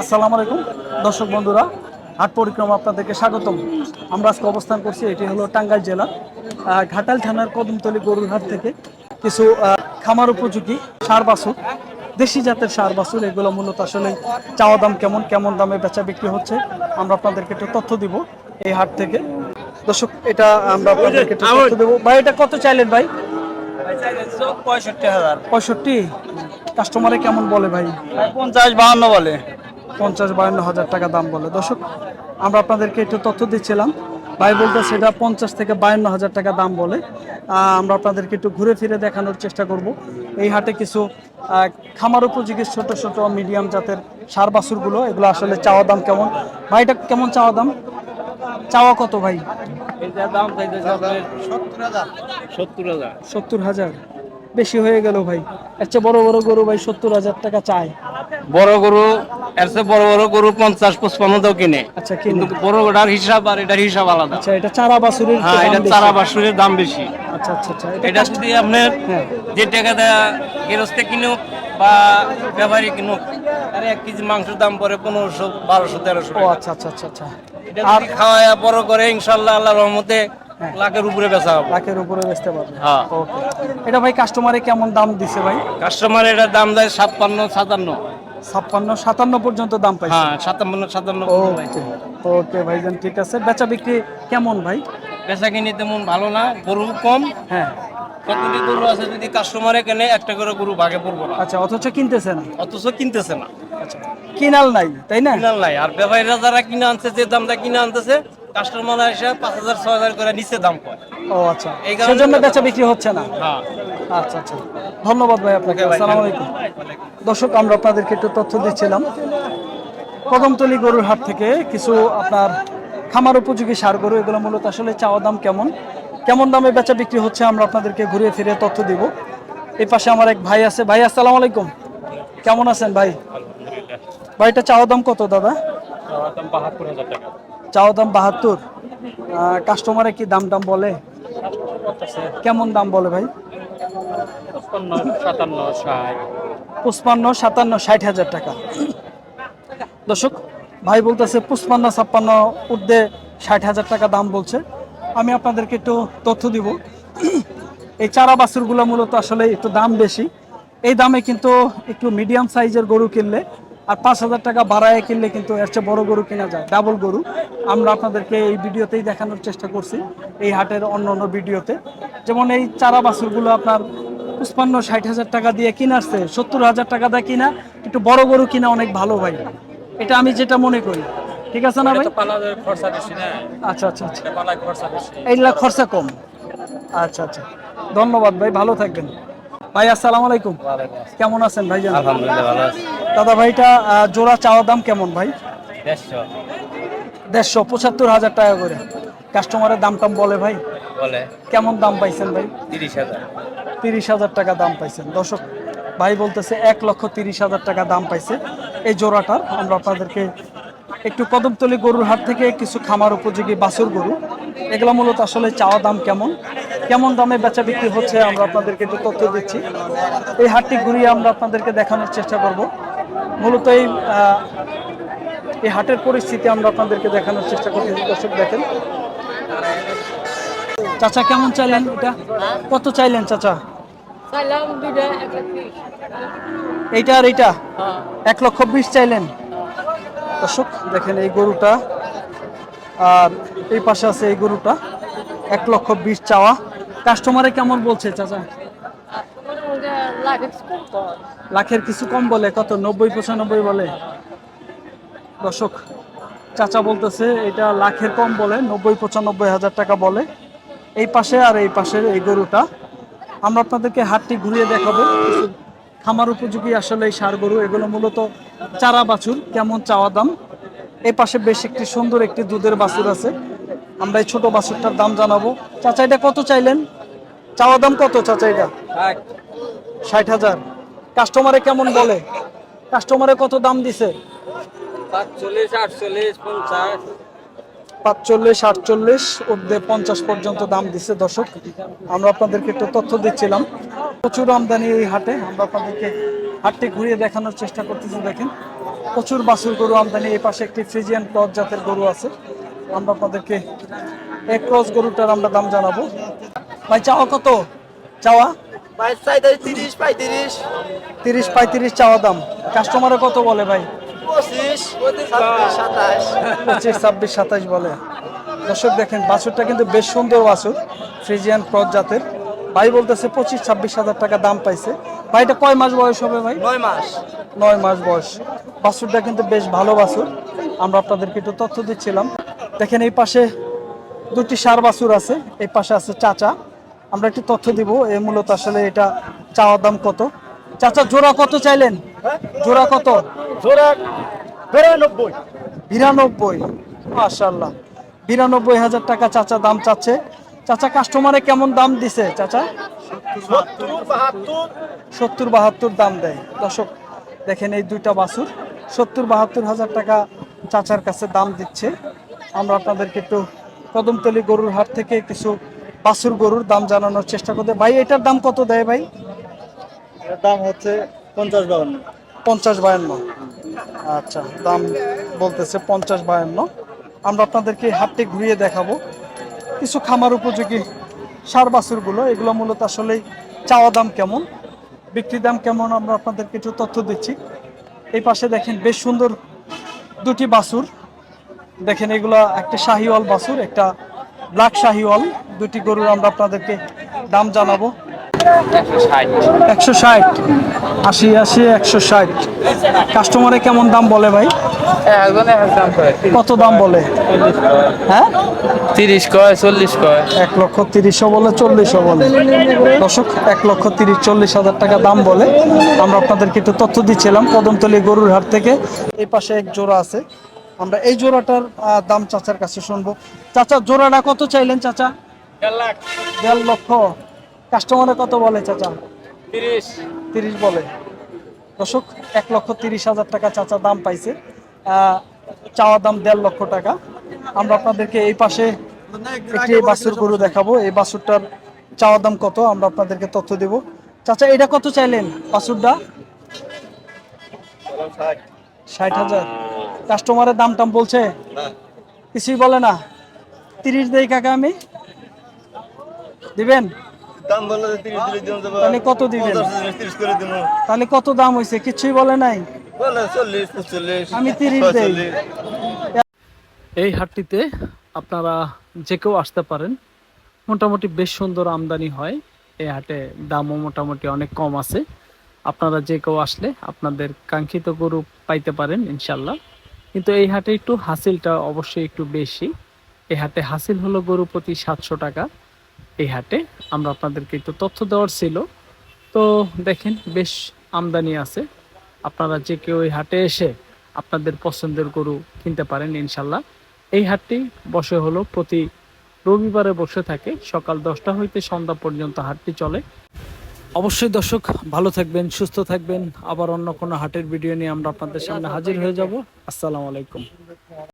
আসসালামু আলাইকুম। দর্শক বন্ধুরা হাট পরিক্রমা আপনাদেরকে স্বাগতম। আমরা আজকে অবস্থান করছি এটি হলো টাঙ্গাইল জেলা ঘাটাল থানার কদমতলী গরুর হাট থেকে কিছু খামার উপযোগী সার বাছুর দেশি জাতের সার বাছুর এগুলো মূলত আসলে চাওয়া দাম কেমন কেমন দামে বেচা বিক্রি হচ্ছে আমরা আপনাদেরকে একটু তথ্য দিব এই হাট থেকে। দর্শক এটা আমরা আপনাদেরকে একটু তথ্য দেবো। ভাই এটা কত চাইলেন ভাই? পঁয়ষট্টি হাজার। পঁয়ষট্টি। কাস্টমারে কেমন বলে ভাই পঞ্চাশ বাহান্ন বলে। পঞ্চাশ বায়ান্ন হাজার টাকা দাম বলে। দর্শক আমরা আপনাদেরকে একটু তথ্য দিচ্ছিলাম। ভাই বলতে সেটা পঞ্চাশ থেকে বায়ান্ন হাজার টাকা দাম বলে। আমরা আপনাদেরকে একটু ঘুরে ফিরে দেখানোর চেষ্টা করব। এই হাটে কিছু খামার উপযোগী ছোট ছোট মিডিয়াম জাতের সার বাসুরগুলো এগুলো আসলে চাওয়া দাম কেমন? ভাইটা কেমন চাওয়া দাম? চাওয়া কত ভাই? সত্তর হাজার। সত্তর হাজার। বেশি হয়ে গেল ভাই। এর চেয়ে বড় বড় গরু ভাই সত্তর হাজার টাকা চায়। বড় গরু এর চেয়ে বড় বড় গরু পঞ্চাশ পঁচপান্ন দাও কিনে। আচ্ছা কিন্তু কিনে বড় গরুটার হিসাব আর এটার হিসাব আলাদা। আচ্ছা এটা চারা বাছুরের হ্যাঁ এটা চারা বাসুরের দাম বেশি। আচ্ছা আচ্ছা আচ্ছা এটা এটা যদি আপনার হ্যাঁ। যে টাকা দেয়া গেরস্তে কিনুক বা ব্যাপারী কিনুক আর এক কেজি মাংসের দাম পরে পনেরোশো বারোশো তেরোশো ও আচ্ছা আচ্ছা আচ্ছা আচ্ছা। এটা যদি খাওয়ায় বড় করে ইনশাল্লাহ আল্লাহ রহমতে লাখের উপরে বেচা হবে। লাখের উপরে বেচতে পারবে। হ্যাঁ। ওকে এটা ভাই কাস্টমারে কেমন দাম দিছে ভাই? কাস্টমার এটার দাম দেয় ছাপ্পান্ন সাতান্ন। ছাপ্পান্ন সাতান্ন পর্যন্ত দাম পাইছে। হ্যাঁ সাতান্ন সাতান্ন। ওকে ওকে ভাইজান ঠিক আছে। বেচা বিক্রি কেমন ভাই? বেচা কিনি তেমন ভালো না গরু কম। হ্যাঁ। কতটি গরু আছে যদি কাস্টমারে কেনে একটা করে গরু ভাগে পড়ব না। আচ্ছা অথচ কিনতেছে না। অথচ কিনতেছে না। আচ্ছা কিনাল নাই তাই না? কিনার নাই। আর ব্যাপারীরা যারা কিনে আনছে যে দামটা কিনে আনতেছে কাস্টমার এসে পাঁচ হাজার ছয় হাজার করে নিচে দাম পায়। ও আচ্ছা। এই কারণে বেচা বিক্রি হচ্ছে না? হ্যাঁ। আচ্ছা আচ্ছা। ধন্যবাদ ভাই আপনাকে। আসসালামু আলাইকুম। দর্শক আমরা আপনাদেরকে একটু তথ্য দিচ্ছিলাম। কদমতলি গরুর হাট থেকে কিছু আপনার খামার উপযোগী সার গরু এগুলো মূলত আসলে চাওয়া দাম কেমন? কেমন দামে বেচা বিক্রি হচ্ছে আমরা আপনাদেরকে ঘুরিয়ে ফিরে তথ্য দিব। এই পাশে আমার এক ভাই আছে। ভাই আসসালামু আলাইকুম। কেমন আছেন ভাই? ভাইটা চাওয়া দাম কত দাদা? বাহাত্তর হাজার টাকা। চাওয়া দাম বাহাত্তর কাস্টমারে কি দাম দাম বলে? কেমন দাম বলে ভাই? পঁচপান্ন, সাতান্ন, ষাট। হাজার টাকা। দর্শক, ভাই বলতেছে পুষ্পান্ন ছাপ্পান্ন, ঊর্ধ্বে ষাট হাজার টাকা দাম বলছে। আমি আপনাদেরকে একটু তথ্য দিব। এই চারা বাছুরগুলো মূলত আসলে একটু দাম বেশি। এই দামে কিন্তু একটু মিডিয়াম সাইজের গরু কিনলে আর পাঁচ হাজার টাকা বাড়ায় কিনলে কিন্তু এর চেয়ে বড় গরু কেনা যায়। ডাবল গরু। আমরা আপনাদেরকে এই ভিডিওতেই দেখানোর চেষ্টা করছি এই হাটের অন্য অন্য ভিডিওতে। যেমন এই চারা বাছুরগুলো আপনার পঁচপান্ন ষাট হাজার টাকা দিয়ে কিনারছে সত্তর হাজার টাকা দিয়ে কিনা একটু বড় গরু কিনা অনেক ভালো ভাই। এটা আমি যেটা মনে করি। ঠিক আছে না ভাই? খরচা আচ্ছা আচ্ছা আচ্ছা। এইগুলা খরচা কম। আচ্ছা আচ্ছা। ধন্যবাদ ভাই ভালো থাকবেন। ভাই আসসালামু আলাইকুম। কেমন আছেন ভাই আলহামদুলিল্লাহ ভালো আছে। দাদা ভাইটা জোড়া চাওয়া দাম কেমন ভাই? দেড়শো। দেড়শো পঁচাত্তর হাজার টাকা করে। কাস্টমারের দাম টাম বলে ভাই? বলে। কেমন দাম পাইছেন ভাই? তিরিশ হাজার। তিরিশ হাজার টাকা দাম পাইছেন। দর্শক ভাই বলতেছে এক লক্ষ তিরিশ হাজার টাকা দাম পাইছে এই জোড়াটার। আমরা আপনাদেরকে একটু কদমতলি গরুর হাট থেকে কিছু খামার উপযোগী বাছুর গরু। এগুলো মূলত আসলে চাওয়া দাম কেমন? কেমন দামে বেচা বিক্রি হচ্ছে? আমরা আপনাদেরকে একটু তথ্য দিচ্ছি। এই হাটটি ঘুরিয়ে আমরা আপনাদেরকে দেখানোর চেষ্টা করব। মূলত এই এই হাটের পরিস্থিতি আমরা আপনাদেরকে দেখানোর চেষ্টা করতেছি দর্শক দেখেন। চাচা কেমন চাইলেন এটা? কত চাইলেন চাচা? এইটা আর এইটা? এক লক্ষ বিশ চাইলেন। দর্শক দেখেন এই গরুটা। আর এই পাশে আছে এই গরুটা। এক লক্ষ বিশ চাওয়া। কাস্টমারে কেমন বলছে চাচা তোমার মধ্যে লাগে কম কর লাখের কিছু কম বলে কত? নব্বই পঁচানব্বই বলে। দর্শক চাচা বলতেছে এটা লাখের কম বলে নব্বই পঁচানব্বই হাজার টাকা বলে। এই পাশে আর এই পাশের এই গরুটা। আমরা আপনাদেরকে হাটটি ঘুরিয়ে দেখাবো। কিছু খামার উপযোগী আসলে এই সার গরু এগুলো মূলত চারা বাছুর কেমন চাওয়া দাম। এই পাশে বেশ একটি সুন্দর একটি দুধের বাছুর আছে। আমরা এই ছোট বাছুরটার দাম জানাব। চাচা এটা কত চাইলেন? চাওয়া দাম কত চাচা এটা? ষাট হাজার। কাস্টমারে কেমন বলে? কাস্টমারে কত দাম দিছে? পাঁচচল্লিশ, আটচল্লিশ, পঞ্চাশ। অব্দে পঞ্চাশ পর্যন্ত দাম দিছে দর্শক। আমরা আপনাদেরকে একটু তথ্য দিচ্ছিলাম। প্রচুর আমদানি এই হাটে। আমরা আপনাদেরকে হাটটি ঘুরিয়ে দেখানোর চেষ্টা করতেছি, দেখেন। প্রচুর বাছুর গরু আমদানি। এই পাশে একটি ফ্রিজিয়ান ক্রস জাতের গরু আছে। আমরা আপনাদেরকে এক ক্রস গরুটার আমরা দাম জানাব। ভাই, চাওয়া কত? চাওয়া? বাইশ সাইডে তিরিশ পঁয়ত্রিশ। তিরিশ পঁয়ত্রিশ চাওয়া দাম। কাস্টমারে কত বলে ভাই? পঁচিশ সাতাশ। পঁচিশ ছাব্বিশ সাতাশ বলে। দর্শক দেখেন বাছুরটা কিন্তু বেশ সুন্দর বাছুর ফ্রিজিয়ান ক্রস জাতের। ভাই বলতেছে পঁচিশ ছাব্বিশ হাজার টাকা দাম পাইছে। ভাইটা কয় মাস বয়স হবে ভাই? নয় মাস। নয় মাস বয়স। বাছুরটা কিন্তু বেশ ভালো বাছুর। আমরা আপনাদেরকে একটু তথ্য দিচ্ছিলাম। দেখেন এই পাশে দুটি সার বাছুর আছে। এই পাশে আছে চাচা। আমরা একটু তথ্য দিব এই মূলত আসলে এটা চাওয়ার দাম কত? চাচা জোড়া কত চাইলেন? জোড়া কত? জোড়া বিরানব্বই। বিরানব্বই। মাশাল্লাহ বিরানব্বই হাজার টাকা চাচা দাম চাচ্ছে। চাচা কাস্টমারে কেমন দাম দিছে চাচা? সত্তর বাহাত্তর দাম দেয়। দর্শক দেখেন এই দুইটা বাছুর। সত্তর বাহাত্তর হাজার টাকা চাচার কাছে দাম দিচ্ছে। আমরা আপনাদেরকে একটু কদমতলি গরুর হাট থেকে কিছু বাছুর গরুর দাম জানানোর চেষ্টা করতে ভাই এটার দাম কত দেয় ভাই? দাম হচ্ছে পঞ্চাশ বাউন্ন পঞ্চাশ বায়ান্ন আচ্ছা দাম বলতেছে পঞ্চাশ বায়ান্ন আমরা আপনাদেরকে হাটটি ঘুরিয়ে দেখাবো। কিছু খামার উপযোগী সার বাছুরগুলো এগুলো মূলত আসলে চাওয়া দাম কেমন বিক্রি দাম কেমন আমরা আপনাদেরকে একটু তথ্য দিচ্ছি। এই পাশে দেখেন বেশ সুন্দর দুটি বাছুর। দেখেন এগুলো একটা শাহিওয়াল বাছুর একটা ব্ল্যাক শাহিওয়াল। দুটি গরুর আমরা আপনাদেরকে দাম জানাব। একশো ষাট। আশি আশি একশো ষাট। কাস্টমারে কেমন দাম বলে ভাই? কত দাম বলে? হ্যাঁ? তিরিশ কয় চল্লিশ কয়। এক লক্ষ তিরিশও বলে চল্লিশও বলে। দর্শক এক লক্ষ তিরিশ চল্লিশ হাজার টাকা দাম বলে। আমরা আপনাদেরকে একটু তথ্য দিচ্ছিলাম কদমতলি গরুর হাট থেকে। এই পাশে এক জোড়া আছে। আমরা এই জোড়াটার দাম চাচার কাছে শুনব। চাচা জোড়াটা কত চাইলেন চাচা? দেড় লক্ষ। কাস্টমারে কত বলে চাচা? তিরিশ। তিরিশ বলে। দর্শক এক লক্ষ তিরিশ হাজার টাকা চাচা দাম পাইছে। আহ, চাওয়া দাম দেড় লক্ষ টাকা। আমরা আপনাদেরকে এই পাশে একটি বাছুর গরু দেখাবো। এই বাছুরটার চাওয়া দাম কত আমরা আপনাদেরকে তথ্য দেব। চাচা এটা কত চাইলেন বাছুরটা? ষাট হাজার। কাস্টমারের দাম টাম বলছে কিছুই বলে না। তিরিশ দেই কাকা আমি। দিবেন? দাম বললে তিরিশ দিলে দিন দেবো তাহলে কত দিবেন? তিরিশ করে দিন তাহলে কত দাম হয়েছে? কিছুই বলে নাই? বলে আমি 30 দেই। এই হাটটিতে আপনারা যে কেউ আসতে পারেন মোটামুটি বেশ সুন্দর আমদানি হয়। এই হাটে দামও মোটামুটি অনেক কম আছে। আপনারা যে কেউ আসলে আপনাদের কাঙ্ক্ষিত গরু পাইতে পারেন ইনশাল্লাহ। কিন্তু এই হাটে একটু হাসিলটা অবশ্যই একটু বেশি। এই হাটে হাসিল হলো গরু প্রতি সাতশো টাকা। এই হাটে। আমরা আপনাদেরকে একটু তথ্য দেওয়ার ছিল। তো দেখেন, বেশ আমদানি আছে। আপনারা যে কেউ এই হাটে এসে আপনাদের পছন্দের গরু কিনতে পারেন, ইনশাল্লাহ। এই হাটটি বসে হলো প্রতি রবিবারে বসে থাকে। সকাল দশটা হইতে সন্ধ্যা পর্যন্ত হাটটি চলে। অবশ্যই দর্শক, ভালো থাকবেন, সুস্থ থাকবেন। আবার অন্য কোনো হাটের ভিডিও নিয়ে আমরা আপনাদের সামনে হাজির হয়ে যাব। আসসালামু আলাইকুম।